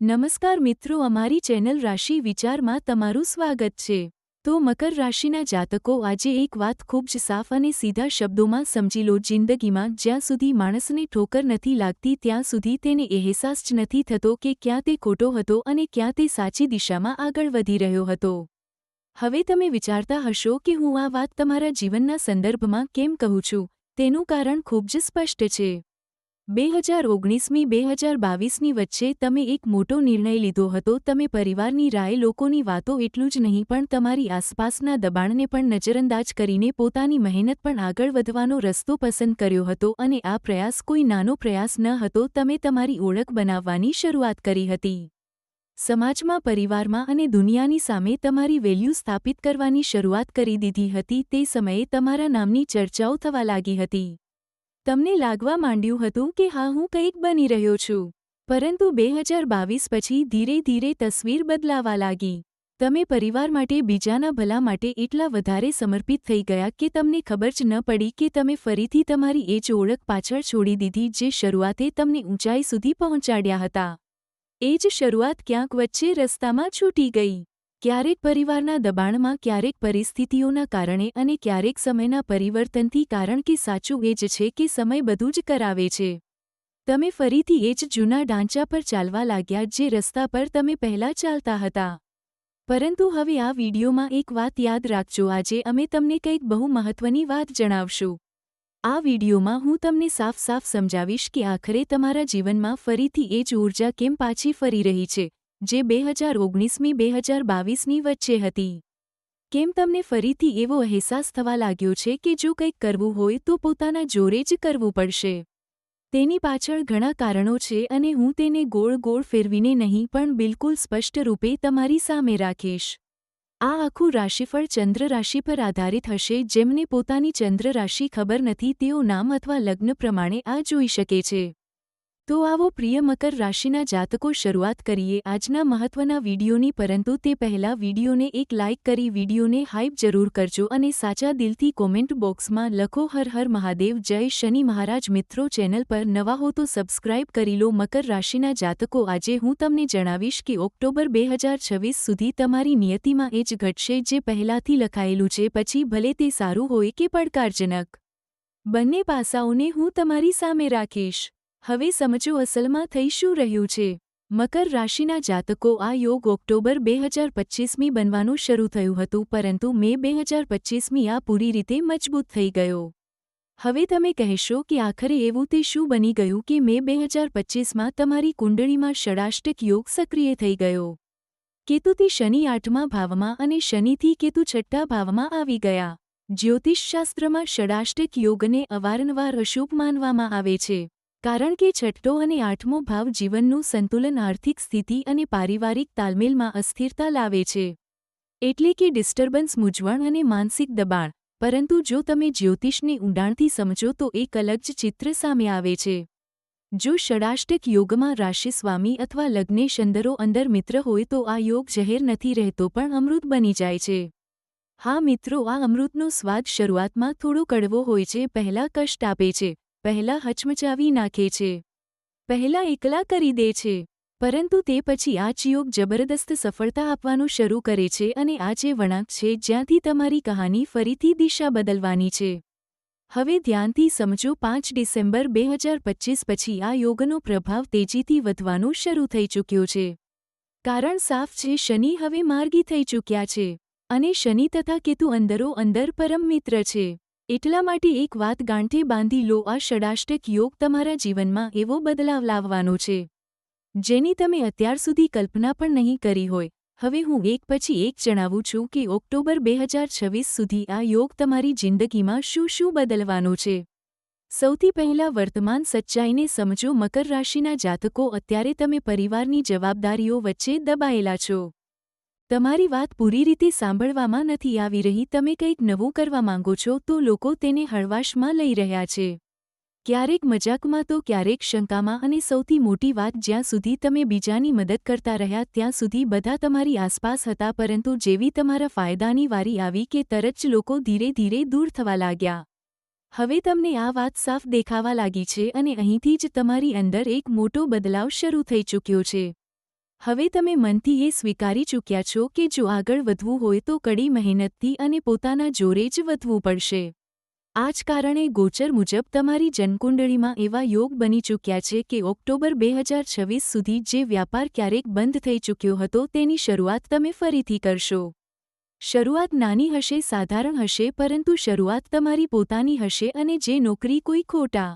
નમસ્કાર મિત્રો, અમારી ચેનલ રાશિ વિચારમાં તમારું સ્વાગત છે. તો મકર રાશિના જાતકો, આજે એક વાત ખૂબ જ સાફ અને સીધા શબ્દોમાં સમજી લો. જિંદગીમાં જ્યાં સુધી માણસને ઠોકર નથી લાગતી, ત્યાં સુધી તેને અહેસાસ જ નથી થતો કે ક્યાં તે ખોટો હતો અને ક્યાં તે સાચી દિશામાં આગળ વધી રહ્યો હતો. હવે તમે વિચારતા હશો કે હું આ વાત તમારા જીવનના સંદર્ભમાં કેમ કહું છું? તેનું કારણ ખૂબ જ સ્પષ્ટ છે. બે હજાર ઓગણીસમી બે હજાર બાવીસની વચ્ચે તમે એક મોટો નિર્ણય લીધો હતો. તમે પરિવારની રાય લોકોની વાતો એટલું જ નહીં, પણ તમારી આસપાસના દબાણને પણ નજરઅંદાજ કરીને પોતાની મહેનત પણ આગળ વધવાનો રસ્તો પસંદ કર્યો હતો. અને આ પ્રયાસ કોઈ નાનો પ્રયાસ ન હતો, તમે તમારી ઓળખ બનાવવાની શરૂઆત કરી હતી. સમાજમાં, પરિવારમાં અને દુનિયાની સામે તમારી વેલ્યુ સ્થાપિત કરવાની શરૂઆત કરી દીધી હતી. તે સમયે તમારા નામની ચર્ચાઓ થવા લાગી હતી. તમને લાગવા માંડ્યું હતું કે હા, હું કંઈક બની રહ્યો છું. પરંતુ બે હજાર બાવીસ પછી ધીરે ધીરે તસવીર બદલાવા લાગી. તમે પરિવાર માટે, બીજાના ભલા માટે એટલા વધારે સમર્પિત થઈ ગયા કે તમને ખબર જ ન પડી કે તમે ફરીથી તમારી એ જ ઓળખ પાછળ છોડી દીધી જે શરૂઆતે તમને ઊંચાઈ સુધી પહોંચાડ્યા હતા. એ જ શરૂઆત ક્યાંક વચ્ચે રસ્તામાં છૂટી ગઈ. ક્યારેક પરિવારના દબાણમાં ક્યારેક પરિસ્થિતિઓના કારણે અને ક્યારેક સમયના પરિવર્તનથી કારણ કે સાચું એ જ છે કે સમય બધું જ કરાવે છે. તમે ફરીથી એ જ જૂના ઢાંચા પર ચાલવા લાગ્યા જે રસ્તા પર તમે પહેલાં ચાલતા હતા. પરંતુ હવે આ વિડીયોમાં એક વાત યાદ રાખજો, આજે અમે તમને કંઈક બહુ મહત્વની વાત જણાવશું. આ વિડીયોમાં હું તમને સાફ સાફ સમજાવીશ કે આખરે તમારા જીવનમાં ફરીથી એ જ ઊર્જા કેમ પાછી ફરી રહી છે. જે બે હજાર ઓગણીસમી બે હજાર બાવીસની વચ્ચે હતી. કેમ તમને ફરીથી એવો અહેસાસ થવા લાગ્યો છે કે જો કંઈક કરવું હોય તો પોતાના જોરે જ કરવું પડશે? તેની પાછળ ઘણા કારણો છે અને હું તેને ગોળ ગોળ ફેરવીને નહીં, પણ બિલકુલ સ્પષ્ટ રૂપે તમારી સામે રાખીશ. આ આખું રાશિફળ ચંદ્ર રાશિ પર આધારિત હશે, જેમને પોતાની ચંદ્ર રાશિ ખબર નથી, તેઓ નામ અથવા લગ્ન પ્રમાણે આ જોઈ શકે છે. તો આવો પ્રિય મકર રાશિના જાતકો શરૂઆત કરીએ આજના મહત્વના વિડીયોની પરંતુ તે પહેલા વિડીયોને એક લાઇક કરી વિડીયોને હાઇપ જરૂર કરજો અને સાચા દિલથી કોમેન્ટ બોક્સમાં લખો હર હર મહાદેવ જય શનિ મહારાજ મિત્રો ચેનલ પર નવા હો તો સબસ્ક્રાઇબ કરી લો મકર રાશિના જાતકો આજે હું તમને જણાવીશ કે ઓક્ટોબર બે સુધી તમારી નિયતિમાં એ જ ઘટશે જે પહેલાંથી લખાયેલું છે પછી ભલે તે સારું હોય કે પડકારજનક. બંને પાસાઓને હું તમારી સામે રાખીશ. હવે સમજો અસલમાં થઈ શું રહ્યું છે. મકર રાશિના જાતકો આ યોગ ઓક્ટોબર બે હજાર પચ્ચીસમી બનવાનું શરૂ થયું હતું, પરંતુ મે બે હજાર પચ્ચીસમી આ પૂરી રીતે મજબૂત થઈ ગયો. હવે તમે કહેશો કે આખરે એવું તે શું બની ગયું કે મે બે હજાર પચ્ચીસમાં તમારી કુંડળીમાં ષડાષ્ટક યોગ સક્રિય થઈ ગયો. કેતુથી શનિ આઠમા ભાવમાં અને શનિથી કેતુ છઠ્ઠા ભાવમાં આવી ગયા. જ્યોતિષશાસ્ત્રમાં ષડાષ્ટક યોગને અવારનવાર અશુભ માનવામાં આવે છે. કારણ કે છઠ્ઠો અને આઠમો ભાવ જીવનનું સંતુલન, આર્થિક સ્થિતિ અને પારિવારિક તાલમેલમાં અસ્થિરતા લાવે છે. એટલે કે ડિસ્ટર્બન્સ, મૂંઝવણ અને માનસિક દબાણ. પરંતુ જો તમે જ્યોતિષને ઊંડાણથી સમજો તો એક અલગ જ ચિત્ર સામે આવે છે. જો ષડાષ્ટક યોગમાં રાશિસ્વામી અથવા લગ્નેશ અંદરો અંદર મિત્ર હોય તો આ યોગ જહેર નથી રહેતો, પણ અમૃત બની જાય છે. હા મિત્રો, આ અમૃતનો સ્વાદ શરૂઆતમાં થોડો કડવો હોય છે, પહેલા કષ્ટ આપે છે. પહેલા હચમચાવી નાખે છે. પહેલા એકલા કરી દે છે. પરંતુ તે પછી આ ચિયોગ જબરદસ્ત સફળતા આપવાનું શરૂ કરે છે અને આ જે વળાંક છે જ્યાંથી તમારી કહાની ફરીથી દિશા બદલવાની છે. હવે ધ્યાનથી સમજો પાંચ ડિસેમ્બર બે હજાર પચીસ પછી આ યોગનો પ્રભાવ તેજીથી વધવાનું શરૂ થઈ ચૂક્યો છે. કારણ સાફ છે શનિ હવે માર્ગી થઈ ચૂક્યા છે. અને શનિ તથા કેતુ અંદરો અંદર પરમ મિત્ર છે. એટલા માટે એક વાત ગાંઠે બાંધી લો, આ ષડાષ્ટક યોગ તમારા જીવનમાં એવો બદલાવ લાવવાનો છે, જેની તમે અત્યાર સુધી કલ્પના પણ નહીં કરી હોય. હવે હું એક પછી એક જણાવું છું કે ઓક્ટોબર બે હજાર છવ્વીસ સુધી આ યોગ તમારી જિંદગીમાં શું શું બદલવાનો છે. સૌથી પહેલા વર્તમાન સચ્ચાઈને સમજો, મકર રાશિના જાતકો અત્યારે તમે પરિવારની જવાબદારીઓ વચ્ચે દબાયેલા છો. તમારી વાત પૂરી રીતે સાંભળવામાં નથી આવી રહી. તમે કંઈક નવું કરવા માંગો છો તો લોકો તેને હળવાશમાં લઈ રહ્યા છે. ક્યારેક મજાકમાં તો ક્યારેક શંકામાં અને સૌથી મોટી વાત જ્યાં સુધી તમે બીજાની મદદ કરતા રહ્યા ત્યાં સુધી બધા તમારી આસપાસ હતા પરંતુ જેવી તમારા ફાયદાની વારી આવી કે તરત જ લોકો ધીરે ધીરે દૂર થવા લાગ્યા. હવે તમને આ વાત સાફ દેખાવા લાગી છે અને અહીંથી જ તમારી અંદર એક મોટો બદલાવ શરૂ થઈ ચૂક્યો છે. હવે તમે મનથી એ સ્વીકારી ચૂક્યા છો કે જો આગળ વધવું હોય તો કડી મહેનતથી અને પોતાના જોરે જ વધવું પડશે. આ જ કારણે ગોચર મુજબ તમારી જનકુંડળીમાં એવા યોગ બની ચૂક્યા છે કે ઓક્ટોબર બે હજાર છવ્વીસ સુધી જે વ્યાપાર ક્યારેક બંધ થઈ ચૂક્યો હતો તેની શરૂઆત તમે ફરીથી કરશો. શરૂઆત નાની હશે, સાધારણ હશે, પરંતુ શરૂઆત તમારી પોતાની હશે અને જે નોકરી કોઈ ખોટા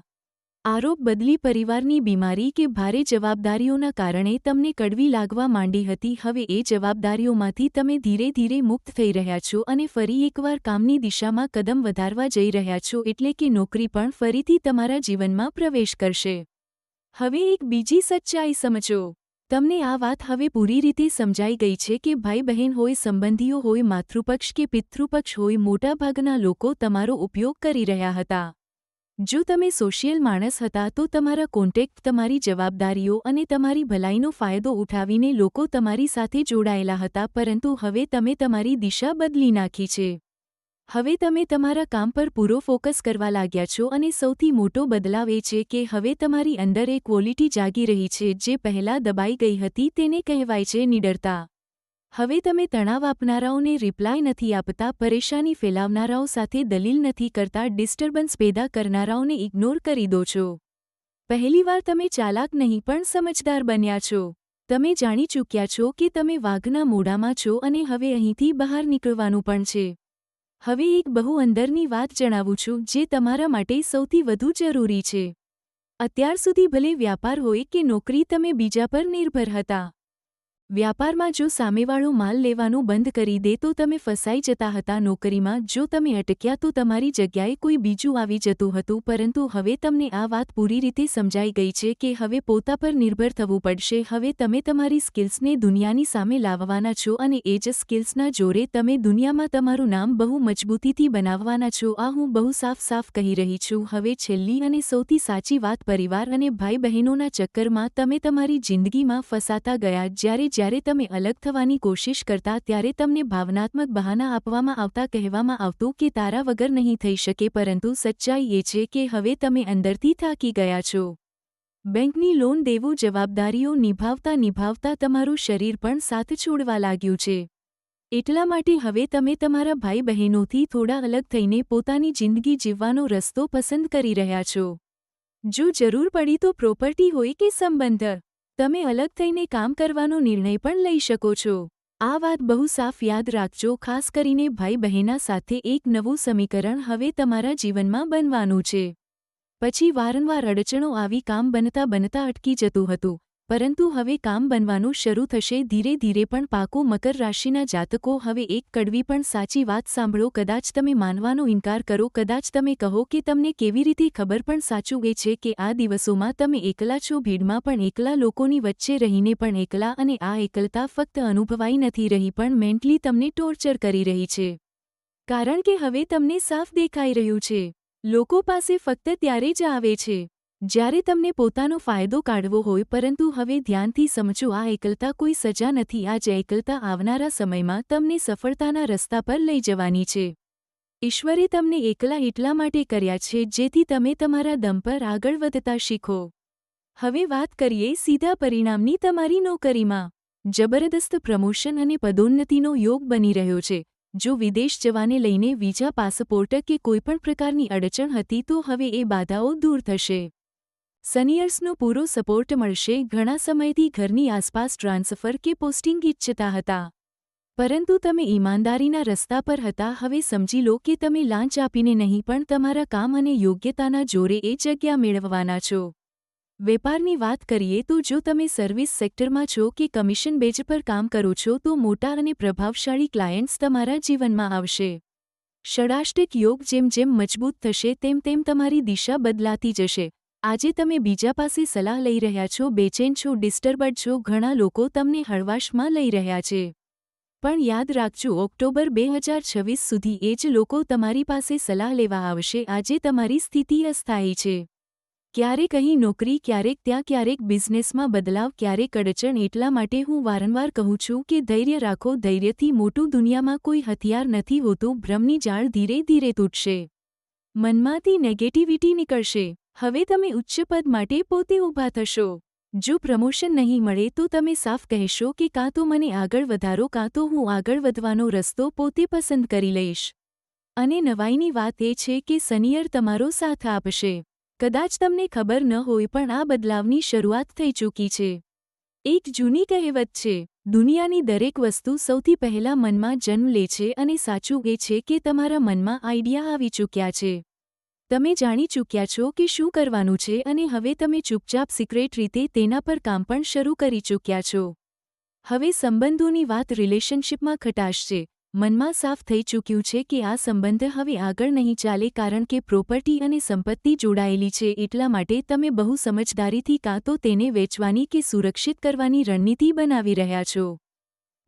આરોપ બદલી પરિવારની બીમારી કે ભારે જવાબદારીઓના કારણે તમને કડવી લાગવા માંડી હતી. હવે એ જવાબદારીઓમાંથી તમે ધીરે ધીરે મુક્ત થઈ રહ્યા છો અને ફરી એકવાર કામની દિશામાં કદમ વધારવા જઈ રહ્યા છો એટલે કે નોકરી પણ ફરીથી તમારા જીવનમાં પ્રવેશ કરશે. હવે એક બીજી સચ્ચાઈ સમજો. તમને આ વાત હવે પૂરી રીતે સમજાઈ ગઈ છે કે ભાઈ બહેન હોય, સંબંધીઓ હોય, માતૃપક્ષ કે પિતૃપક્ષ હોય, મોટાભાગના લોકો તમારો ઉપયોગ કરી રહ્યા હતા. જો તમે સોશિયલ માણસ હતા તો તમારા કોન્ટેક્ટ, તમારી જવાબદારીઓ અને તમારી ભલાઈનો ફાયદો ઉઠાવીને લોકો તમારી સાથે જોડાયેલા હતા, પરંતુ હવે તમે તમારી દિશા બદલી નાખી છે. હવે તમે તમારા કામ પર પૂરો ફોકસ કરવા લાગ્યા છો અને સૌથી મોટો બદલાવ એ છે કે હવે તમારી અંદર એક ક્વોલિટી જાગી રહી છે, જે પહેલાં દબાઈ ગઈ હતી તેને કહેવાય છે નિડરતા. હવે તમે તણાવ આપનારાઓને રિપ્લાય નથી આપતા, પરેશાની ફેલાવનારાઓ સાથે દલીલ નથી કરતા ડિસ્ટર્બન્સ પેદા કરનારાઓને ઇગ્નોર કરી દો છો. પહેલીવાર તમે ચાલાક નહીં પણ સમજદાર બન્યા છો. તમે જાણી ચૂક્યા છો કે તમે વાઘના મોઢામાં છો અને હવે અહીંથી બહાર નીકળવાનું પણ છે. હવે એક બહુ અંદરની વાત જણાવું છું જે તમારા માટે સૌથી વધુ જરૂરી છે. અત્યાર સુધી ભલે વ્યાપાર હોય કે નોકરી, તમે બીજા પર નિર્ભર હતા. વ્યાપારમાં જો સામેવાળો માલ લેવાનું બંધ કરી દે તો તમે ફસાઈ જતા હતા નોકરીમાં, જો તમે અટક્યા તો તમારી જગ્યાએ કોઈ બીજું આવી જતું હતું. પરંતુ હવે તમને આ વાત પૂરી રીતે સમજાઈ ગઈ છે કે હવે પોતા પર નિર્ભર થવું પડશે. હવે તમે તમારી સ્કિલ્સને દુનિયાની સામે લાવવાના છો અને એ જ સ્કિલ્સના જોરે તમે દુનિયામાં તમારું નામ બહુ મજબૂતીથી બનાવવાના છો. આ હું બહુ સાફ સાફ કહી રહી છું. હવે છેલ્લી અને સૌથી સાચી વાત પરિવાર અને ભાઈ બહેનોના ચક્કરમાં તમે તમારી જિંદગીમાં ફસાતા ગયા, જ્યારે જ્યારે તમે અલગ થવાની કોશિશ કરતા ત્યારે તમને ભાવનાત્મક બહાના આપવામાં આવતા કહેવામાં આવતું કે તારા વગર નહીં થઈ શકે પરંતુ સચ્ચાઈ એ છે કે હવે તમે અંદરથી થાકી ગયા છો. બેંકની લોન દેવું જવાબદારીઓ નિભાવતા નિભાવતા તમારું શરીર પણ સાથ છોડવા લાગ્યું છે. એટલા માટે હવે તમે તમારા ભાઈ બહેનોથી થોડા અલગ થઈને પોતાની જિંદગી જીવવાનો રસ્તો પસંદ કરી રહ્યા છો. જો જરૂર પડી તો પ્રોપર્ટી હોય કે સંબંધ. તમે અલગ થઈને કામ કરવાનો નિર્ણય પણ લઈ શકો છો. આ વાત બહુ સાફ યાદ રાખજો, ખાસ કરીને ભાઈ બહેના સાથે એક નવું સમીકરણ હવે તમારા જીવનમાં બનવાનું છે. પછી વારંવાર અડચણો આવી કામ બનતા બનતા અટકી જતું હતું. પરંતુ હવે કામ બનવાનું શરૂ થશે, ધીરે ધીરે પણ પાકો મકર રાશિના જાતકો હવે એક કડવી પણ સાચી વાત સાંભળો, કદાચ તમે માનવાનો ઇનકાર કરો, કદાચ તમે કહો કે તમને કેવી રીતે ખબર પણ સાચું એ છે કે આ દિવસોમાં તમે એકલા છો, ભીડમાં પણ એકલા, લોકોની વચ્ચે રહીને પણ એકલા અને આ એકલતા ફક્ત અનુભવાઈ નથી રહી પણ મેન્ટલી તમને ટોર્ચર કરી રહી છે. કારણ કે હવે તમને સાફ દેખાઈ રહ્યું છે. લોકો પાસે ફક્ત ત્યારે જ આવે છે. જ્યારે તમને પોતાનો ફાયદો કાઢવો હોય, પરંતુ હવે ધ્યાનથી સમજો, આ એકલતા કોઈ સજા નથી, આ જ એકલતા આવનારા સમયમાં તમને સફળતાના રસ્તા પર લઈ જવાની છે. ઈશ્વરે તમને એકલા એટલા માટે કર્યા છે, જેથી તમે તમારા દમ પર આગળ વધતા શીખો. હવે વાત કરીએ સીધા પરિણામની તમારી નોકરીમાં. જબરદસ્ત પ્રમોશન અને પદોન્નતિનો યોગ બની રહ્યો છે. જો વિદેશ જવાને લઈને વિઝા, પાસપોર્ટ કે કોઈપણ પ્રકારની અડચણ હતી, તો હવે એ બાધાઓ દૂર થશે. સનિયર્સનો પૂરો સપોર્ટ મળશે ઘણા સમયથી ઘરની આસપાસ ટ્રાન્સફર કે પોસ્ટિંગ ઇચ્છતા હતા. પરંતુ તમે ઈમાનદારીના રસ્તા પર હતા, હવે સમજી લો કે તમે લાંચ આપીને નહીં પણ તમારા કામ અને યોગ્યતાના જોરે એ જગ્યા મેળવવાના છો. વેપારની વાત કરીએ તો જો તમે સર્વિસ સેક્ટરમાં છો કે કમિશન બેજ પર કામ કરો છો તો મોટા અને પ્રભાવશાળી ક્લાયન્ટ્સ તમારા જીવનમાં આવશે. ષડાષ્ટિક યોગ જેમ જેમ મજબૂત થશે તેમ તેમ તમારી દિશા બદલાતી જશે. આજે તમે બીજા પાસે સલાહ લઈ રહ્યા છો, બેચેન છો, ડિસ્ટર્બડ છો, ઘણા લોકો તમને હળવાશમાં લઈ રહ્યા છે. પણ યાદ રાખજો, ઓક્ટોબર બે હજાર છવ્વીસ સુધી એ જ લોકો તમારી પાસે સલાહ લેવા આવશે. આજે તમારી સ્થિતિ અસ્થાયી છે. ક્યારેક અહીં નોકરી, ક્યારેક ત્યાં, ક્યારેક બિઝનેસમાં બદલાવ, ક્યારેક અડચણ એટલા માટે હું વારંવાર કહું છું કે ધૈર્ય રાખો. ધૈર્યથી મોટું દુનિયામાં કોઈ હથિયાર નથી હોતું. ભ્રમની જાળ ધીરે ધીરે તૂટશે. મનમાંથી નેગેટિવિટી નીકળશે. હવે તમે ઉચ્ચ પદ માટે પોતે ઊભા થશો. જો પ્રમોશન નહીં મળે તો તમે સાફ કહેશો કે કાં તો મને આગળ વધારો, કાં તો હું આગળ વધવાનો રસ્તો પોતે પસંદ કરી લઈશ. અને નવાઈની વાત એ છે કે સનિયર તમારો સાથ આપશે. કદાચ તમને ખબર ન હોય પણ આ બદલાવની શરૂઆત થઈ ચૂકી છે. એક જૂની કહેવત છે, દુનિયાની દરેક વસ્તુ સૌથી પહેલા મનમાં જન્મ લે છે અને સાચું એ છે કે તમારા મનમાં આઈડિયા આવી ચૂક્યા છે. તમે જાણી ચૂક્યા છો કે શું કરવાનું છે અને હવે તમે ચૂપચાપ સિક્રેટ રીતે તેના પર કામ પણ શરૂ કરી ચૂક્યા છો. હવે સંબંધોની વાત રિલેશનશિપમાં ખટાશ છે મનમાં સાફ થઈ ચૂક્યું છે કે આ સંબંધ હવે આગળ નહીં ચાલે કારણ કે પ્રોપર્ટી અને સંપત્તિ જોડાયેલી છે એટલા માટે તમે બહુ સમજદારીથી કાં તો તેને વેચવાની કે સુરક્ષિત કરવાની રણનીતિ બનાવી રહ્યા છો.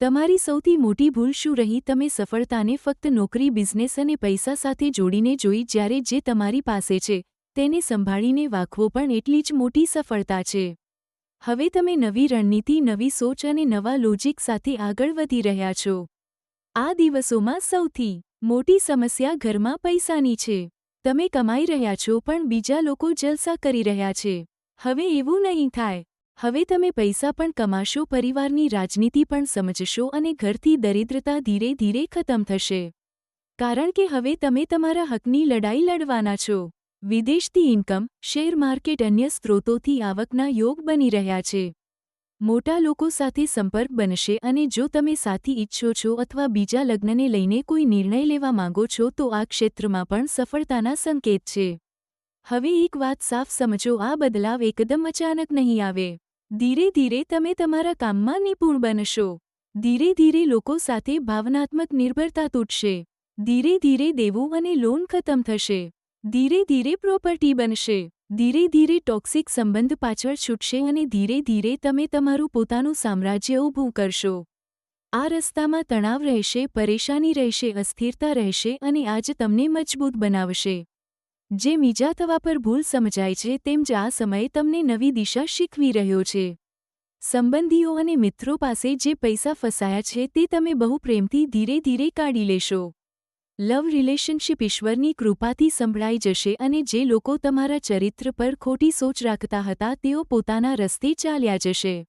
તમારી સૌથી મોટી ભૂલ શું રહી? તમે સફળતાને ફક્ત નોકરી, બિઝનેસ અને પૈસા સાથે જોડીને જોઈ જ્યારે જે તમારી પાસે છે, તેને સંભાળીને વાખવો પણ એટલી જ મોટી સફળતા છે. હવે તમે નવી રણનીતિ, નવી સોચ અને નવા લોજિક સાથે આગળ વધી રહ્યા છો. આ દિવસોમાં સૌથી મોટી સમસ્યા ઘરમાં પૈસાની છે. તમે કમાઈ રહ્યા છો પણ બીજા લોકો જલસા કરી રહ્યા છે. હવે એવું નહીં થાય હવે તમે પૈસા પણ કમાશો, પરિવારની રાજનીતિ પણ સમજશો અને ઘરથી દરિદ્રતા ધીરે ધીરે ખતમ થશે. કારણ કે હવે તમે તમારા હકની લડાઈ લડવાના છો. વિદેશથી ઇન્કમ શેર માર્કેટ અન્ય સ્ત્રોતોથી આવકના યોગ બની રહ્યા છે. મોટા લોકો સાથે સંપર્ક બનશે અને જો તમે સાથી ઈચ્છો છો અથવા બીજા લગ્નને લઈને કોઈ નિર્ણય લેવા માંગો છો તો આ ક્ષેત્રમાં પણ સફળતાના સંકેત છે. હવે એક વાત સાફ સમજો, આ બદલાવ એકદમ અચાનક નહીં આવે. ધીરે ધીરે તમે તમારા કામમાં નિપુણ બનશો. ધીરે ધીરે લોકો સાથે ભાવનાત્મક નિર્ભરતા તૂટશે. ધીરે ધીરે દેવું અને લોન ખતમ થશે. ધીરે ધીરે પ્રોપર્ટી બનશે. ધીરે ધીરે ટોક્સિક સંબંધ પાછળ છૂટશે અને ધીરે ધીરે તમે તમારું પોતાનું સામ્રાજ્ય ઊભું કરશો. આ રસ્તામાં તણાવ રહેશે, પરેશાની રહેશે, અસ્થિરતા રહેશે અને આજ તમને મજબૂત બનાવશે. જેમ ઈજા થવા પર ભૂલ સમજાય છે, તેમ જ આ સમય તમને નવી દિશા શીખવી રહ્યો છે. સંબંધીઓ અને મિત્રો પાસે જે પૈસા ફસાયા છે, તે તમે બહુ પ્રેમથી ધીરે ધીરે કાઢી લેશો. લવ રિલેશનશિપ ઈશ્વરની કૃપાથી સંભળાઈ જશે અને જે લોકો તમારા ચરિત્ર પર ખોટી સોચ રાખતા હતા, તેઓ પોતાના રસ્તે ચાલ્યા જશે.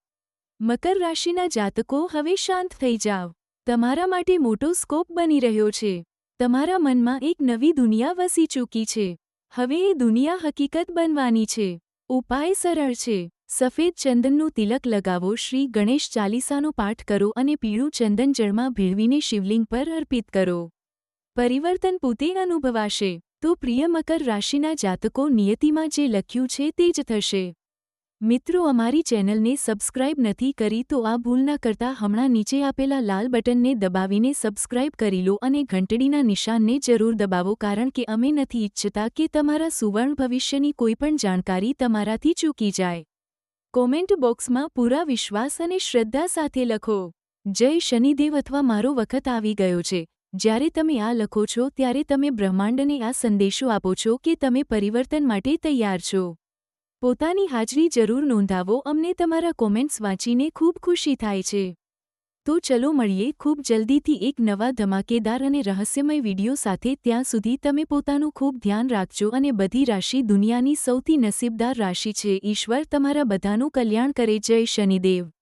મકર રાશિના જાતકો, હવે શાંત થઈ જાવ તમારા માટે મોટો સ્કોપ બની રહ્યો છે. તમારા મનમાં એક નવી દુનિયા વસી ચૂકી છે. હવે એ દુનિયા હકીકત બનવાની છે. ઉપાય સરળ છે. સફેદ ચંદનનું તિલક લગાવો, શ્રી ગણેશ ચાલીસાનો પાઠ કરો અને પીળું ચંદન જળમાં ભેળવીને શિવલિંગ પર અર્પિત કરો. પરિવર્તન પોતે અનુભવાશે. તો પ્રિય મકર રાશિના જાતકો નિયતિમાં જે લખ્યું છે તે જ થશે. મિત્રો, અમારી ચેનલને સબસ્ક્રાઇબ નથી કરી તો આ ભૂલ ના કરતા હમણાં નીચે આપેલા લાલ બટનને દબાવીને સબસ્ક્રાઇબ કરી લો અને ઘંટડીના નિશાનને જરૂર દબાવો કારણ કે અમે નથી ઇચ્છતા કે તમારા સુવર્ણ ભવિષ્યની કોઈપણ જાણકારી તમારાથી ચૂકી જાય. કોમેન્ટ બોક્સમાં પૂરા વિશ્વાસ અને શ્રદ્ધા સાથે લખો. જય શનિદેવ અથવા મારો વખત આવી ગયો છે. જ્યારે તમે આ લખો છો, ત્યારે તમે બ્રહ્માંડને આ સંદેશો આપો છો કે તમે પરિવર્તન માટે તૈયાર છો. પોતાની હાજરી જરૂર નોંધાવો, અમને તમારા કોમેન્ટ્સ વાંચીને ખૂબ ખુશી થાય છે. તો ચલો મળીએ ખૂબ જલ્દીથી એક નવા ધમાકેદાર અને રહસ્યમય વીડિયો સાથે, ત્યાં સુધી તમે પોતાનું ખૂબ ધ્યાન રાખજો અને બધી રાશિ દુનિયાની સૌથી નસીબદાર રાશિ છે. ઈશ્વર તમારા બધાનું કલ્યાણ કરે. જય શનિદેવ.